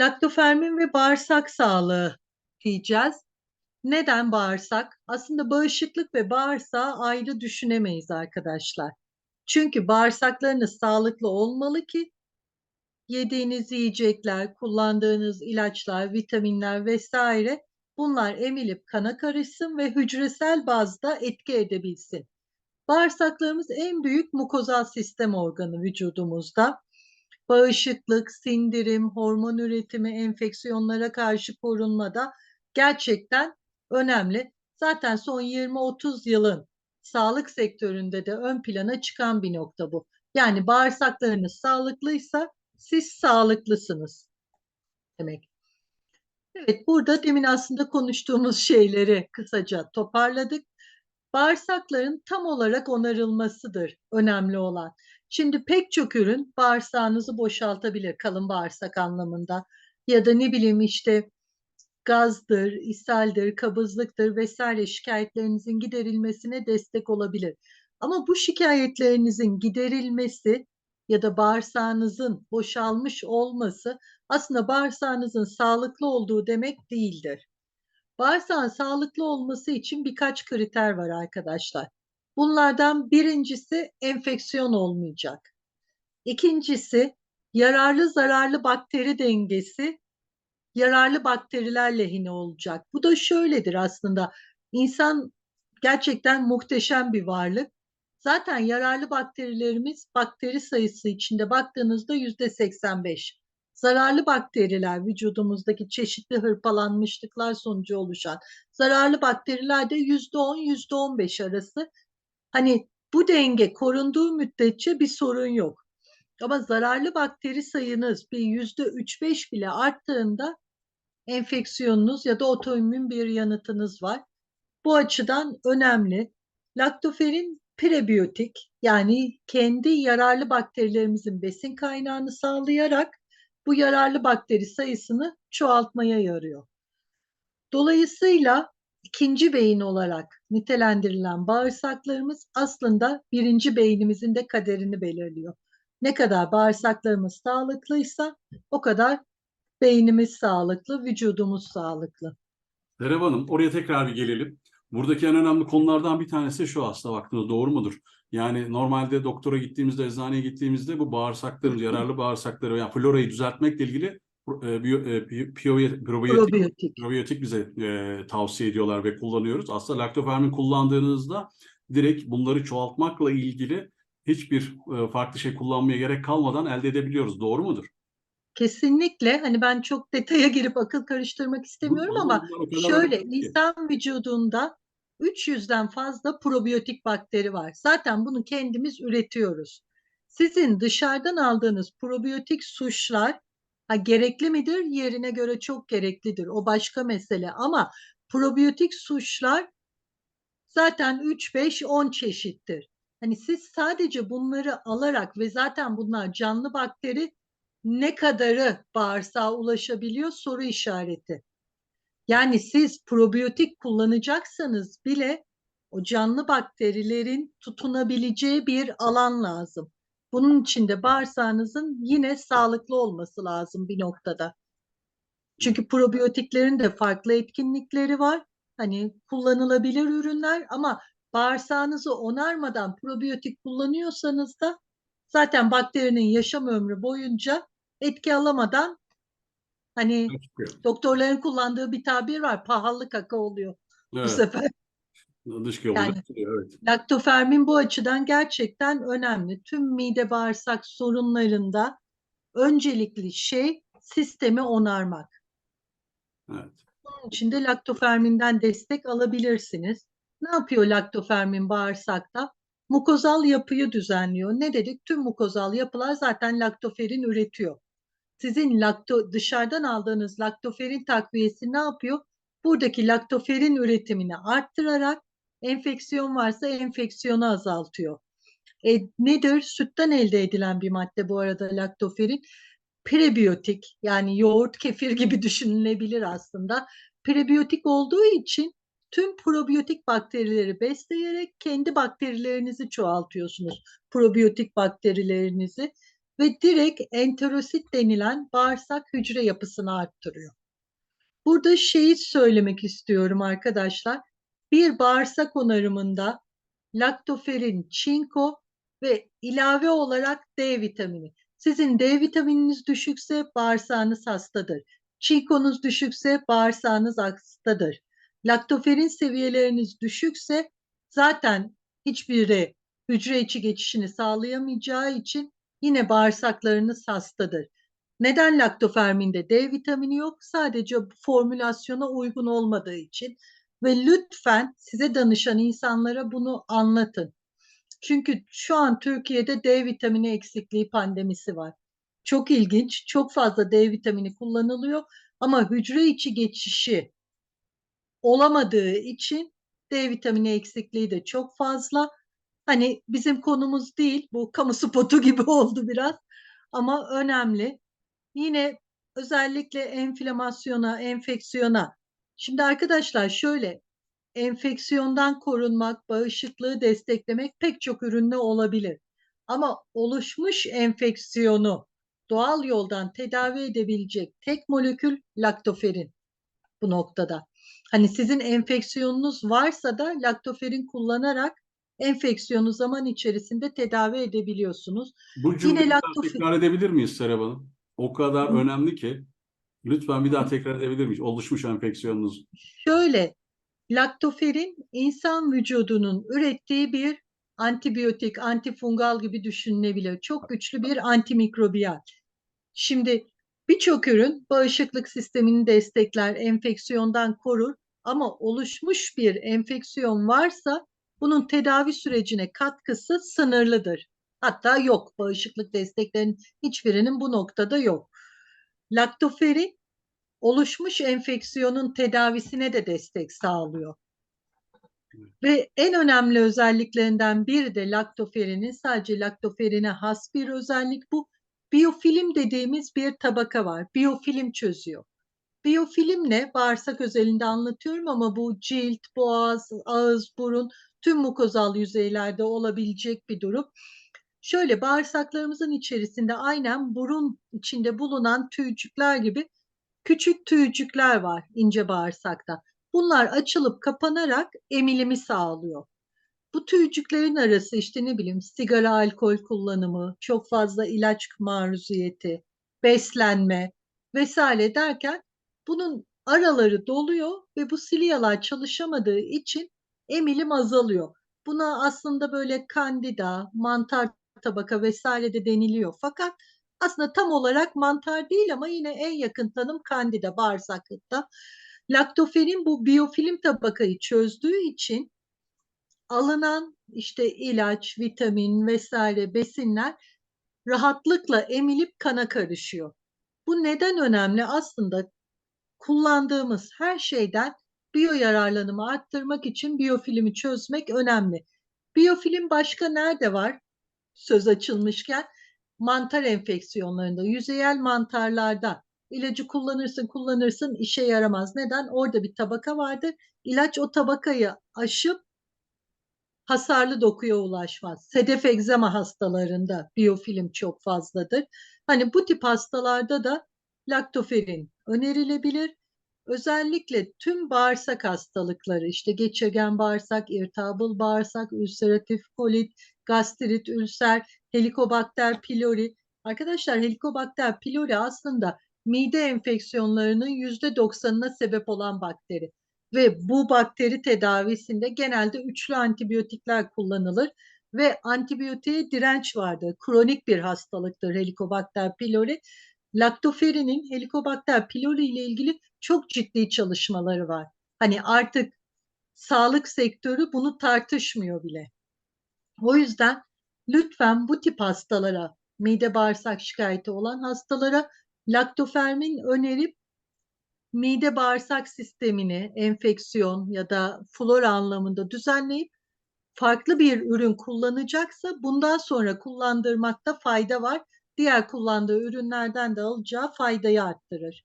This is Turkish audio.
Laktofermin ve bağırsak sağlığı diyeceğiz. Neden bağırsak? Aslında bağışıklık ve bağırsağı ayrı düşünemeyiz arkadaşlar. Çünkü bağırsaklarınız sağlıklı olmalı ki yediğiniz yiyecekler, kullandığınız ilaçlar, vitaminler vesaire bunlar emilip kana karışsın ve hücresel bazda etki edebilsin. Bağırsaklarımız en büyük mukozal sistem organı vücudumuzda bağışıklık, sindirim, hormon üretimi, enfeksiyonlara karşı korunmada gerçekten önemli. Zaten son 20-30 yılın sağlık sektöründe de ön plana çıkan bir nokta bu. Yani bağırsaklarınız sağlıklıysa siz sağlıklısınız demek. Evet, burada demin aslında konuştuğumuz şeyleri kısaca toparladık. Bağırsakların tam olarak onarılmasıdır önemli olan. Şimdi pek çok ürün bağırsağınızı boşaltabilir kalın bağırsak anlamında. Ya da ne bileyim işte gazdır, ishaldir, kabızlıktır vesaire şikayetlerinizin giderilmesine destek olabilir. Ama bu şikayetlerinizin giderilmesi ya da bağırsağınızın boşalmış olması aslında bağırsağınızın sağlıklı olduğu demek değildir. Bağırsağın sağlıklı olması için birkaç kriter var arkadaşlar. Bunlardan birincisi enfeksiyon olmayacak. İkincisi yararlı zararlı bakteri dengesi yararlı bakteriler lehine olacak. Bu da şöyledir aslında. İnsan gerçekten muhteşem bir varlık. Zaten yararlı bakterilerimiz bakteri sayısı içinde baktığınızda yüzde 85. Zararlı bakteriler vücudumuzdaki çeşitli hırpalanmışlıklar sonucu oluşan zararlı bakteriler de yüzde 10 yüzde 15 arası. Hani bu denge korunduğu müddetçe bir sorun yok. Ama zararlı bakteri sayınız bir yüzde 3-5 bile arttığında enfeksiyonunuz ya da otoimmün bir yanıtınız var. Bu açıdan önemli. Laktoferin prebiyotik yani kendi yararlı bakterilerimizin besin kaynağını sağlayarak bu yararlı bakteri sayısını çoğaltmaya yarıyor. Dolayısıyla ikinci beyin olarak nitelendirilen bağırsaklarımız aslında birinci beynimizin de kaderini belirliyor. Ne kadar bağırsaklarımız sağlıklıysa o kadar beynimiz sağlıklı, vücudumuz sağlıklı. Serap Hanım oraya tekrar bir gelelim. Buradaki en önemli konulardan bir tanesi şu aslında baktığınız doğru mudur? Yani normalde doktora gittiğimizde, eczaneye gittiğimizde bu bağırsakların, yararlı bağırsakları yani florayı düzeltmekle ilgili e, biyo, e, piyo- probiyotik, Probiyotik. probiyotik bize e, tavsiye ediyorlar ve kullanıyoruz. Aslında laktofermin kullandığınızda direkt bunları çoğaltmakla ilgili hiçbir e, farklı şey kullanmaya gerek kalmadan elde edebiliyoruz. Doğru mudur? Kesinlikle hani ben çok detaya girip akıl karıştırmak istemiyorum Bu- ama şöyle insan vücudunda 300'den fazla probiyotik bakteri var. Zaten bunu kendimiz üretiyoruz. Sizin dışarıdan aldığınız probiyotik suşlar ha, gerekli midir? Yerine göre çok gereklidir. O başka mesele ama probiyotik suşlar zaten 3, 5, 10 çeşittir. Hani siz sadece bunları alarak ve zaten bunlar canlı bakteri ne kadarı bağırsağa ulaşabiliyor soru işareti. Yani siz probiyotik kullanacaksanız bile o canlı bakterilerin tutunabileceği bir alan lazım. Bunun için de bağırsağınızın yine sağlıklı olması lazım bir noktada. Çünkü probiyotiklerin de farklı etkinlikleri var. Hani kullanılabilir ürünler ama bağırsağınızı onarmadan probiyotik kullanıyorsanız da zaten bakterinin yaşam ömrü boyunca etki alamadan hani Çıkıyor. doktorların kullandığı bir tabir var pahalı kaka oluyor bu Evet, sefer. dış yoluyla Yani- evet. Laktofermin bu açıdan gerçekten önemli. Tüm mide bağırsak sorunlarında öncelikli şey sistemi onarmak. Evet. Bunun için de laktoferminden destek alabilirsiniz. Ne yapıyor laktofermin bağırsakta? Mukozal yapıyı düzenliyor. Ne dedik? Tüm mukozal yapılar zaten laktoferin üretiyor. Sizin lakto dışarıdan aldığınız laktoferin takviyesi ne yapıyor? Buradaki laktoferin üretimini arttırarak enfeksiyon varsa enfeksiyonu azaltıyor. E, nedir? Sütten elde edilen bir madde bu arada laktoferin. Prebiyotik yani yoğurt, kefir gibi düşünülebilir aslında. Prebiyotik olduğu için tüm probiyotik bakterileri besleyerek kendi bakterilerinizi çoğaltıyorsunuz. Probiyotik bakterilerinizi. Ve direkt enterosit denilen bağırsak hücre yapısını arttırıyor. Burada şeyi söylemek istiyorum arkadaşlar. Bir bağırsak onarımında laktoferin, çinko ve ilave olarak D vitamini. Sizin D vitamininiz düşükse bağırsağınız hastadır. Çinkonuz düşükse bağırsağınız hastadır. Laktoferin seviyeleriniz düşükse zaten hiçbiri hücre içi geçişini sağlayamayacağı için yine bağırsaklarınız hastadır. Neden laktoferminde D vitamini yok? Sadece formülasyona uygun olmadığı için. Ve lütfen size danışan insanlara bunu anlatın. Çünkü şu an Türkiye'de D vitamini eksikliği pandemisi var. Çok ilginç, çok fazla D vitamini kullanılıyor ama hücre içi geçişi olamadığı için D vitamini eksikliği de çok fazla. Hani bizim konumuz değil, bu kamu spotu gibi oldu biraz ama önemli. Yine özellikle enflamasyona, enfeksiyona. Şimdi arkadaşlar şöyle, enfeksiyondan korunmak, bağışıklığı desteklemek pek çok ürünle olabilir. Ama oluşmuş enfeksiyonu doğal yoldan tedavi edebilecek tek molekül laktoferin bu noktada. Hani sizin enfeksiyonunuz varsa da laktoferin kullanarak enfeksiyonu zaman içerisinde tedavi edebiliyorsunuz. Bu cümleyi laktofer- tekrar edebilir miyiz Serap Hanım? O kadar Hı. önemli ki. Lütfen bir daha tekrar edebilir miyiz? Oluşmuş enfeksiyonunuz. Şöyle, laktoferin insan vücudunun ürettiği bir antibiyotik, antifungal gibi düşünülebilir. Çok güçlü bir antimikrobiyal. Şimdi birçok ürün bağışıklık sistemini destekler, enfeksiyondan korur ama oluşmuş bir enfeksiyon varsa bunun tedavi sürecine katkısı sınırlıdır. Hatta yok. Bağışıklık desteklerinin hiçbirinin bu noktada yok. Laktoferin oluşmuş enfeksiyonun tedavisine de destek sağlıyor. Ve en önemli özelliklerinden biri de laktoferinin sadece laktoferine has bir özellik bu. Biyofilm dediğimiz bir tabaka var. Biyofilm çözüyor. Biyofilm ne? Bağırsak özelinde anlatıyorum ama bu cilt, boğaz, ağız, burun tüm mukozal yüzeylerde olabilecek bir durum. Şöyle bağırsaklarımızın içerisinde aynen burun içinde bulunan tüycükler gibi küçük tüycükler var ince bağırsakta. Bunlar açılıp kapanarak emilimi sağlıyor. Bu tüycüklerin arası işte ne bileyim sigara, alkol kullanımı, çok fazla ilaç maruziyeti, beslenme vesaire derken bunun araları doluyor ve bu silyalar çalışamadığı için emilim azalıyor. Buna aslında böyle kandida, mantar tabaka vesaire de deniliyor. Fakat aslında tam olarak mantar değil ama yine en yakın tanım kandida bağırsaklıkta. Laktoferin bu biyofilm tabakayı çözdüğü için alınan işte ilaç, vitamin vesaire besinler rahatlıkla emilip kana karışıyor. Bu neden önemli? Aslında kullandığımız her şeyden biyo yararlanımı arttırmak için biyofilmi çözmek önemli. Biyofilm başka nerede var? Söz açılmışken mantar enfeksiyonlarında, yüzeyel mantarlarda ilacı kullanırsın kullanırsın işe yaramaz. Neden? Orada bir tabaka vardır. İlaç o tabakayı aşıp hasarlı dokuya ulaşmaz. Sedef egzama hastalarında biyofilm çok fazladır. Hani bu tip hastalarda da laktoferin önerilebilir. Özellikle tüm bağırsak hastalıkları işte geçirgen bağırsak, irritabıl bağırsak, ülseratif kolit, gastrit, ülser, helikobakter pylori. Arkadaşlar helikobakter pylori aslında mide enfeksiyonlarının yüzde doksanına sebep olan bakteri. Ve bu bakteri tedavisinde genelde üçlü antibiyotikler kullanılır ve antibiyotiğe direnç vardır. Kronik bir hastalıktır helikobakter pylori. Laktoferinin helikobakter pylori ile ilgili çok ciddi çalışmaları var. Hani artık sağlık sektörü bunu tartışmıyor bile. O yüzden lütfen bu tip hastalara, mide bağırsak şikayeti olan hastalara laktofermin önerip mide bağırsak sistemini enfeksiyon ya da flora anlamında düzenleyip farklı bir ürün kullanacaksa bundan sonra kullandırmakta fayda var. Diğer kullandığı ürünlerden de alacağı faydayı arttırır.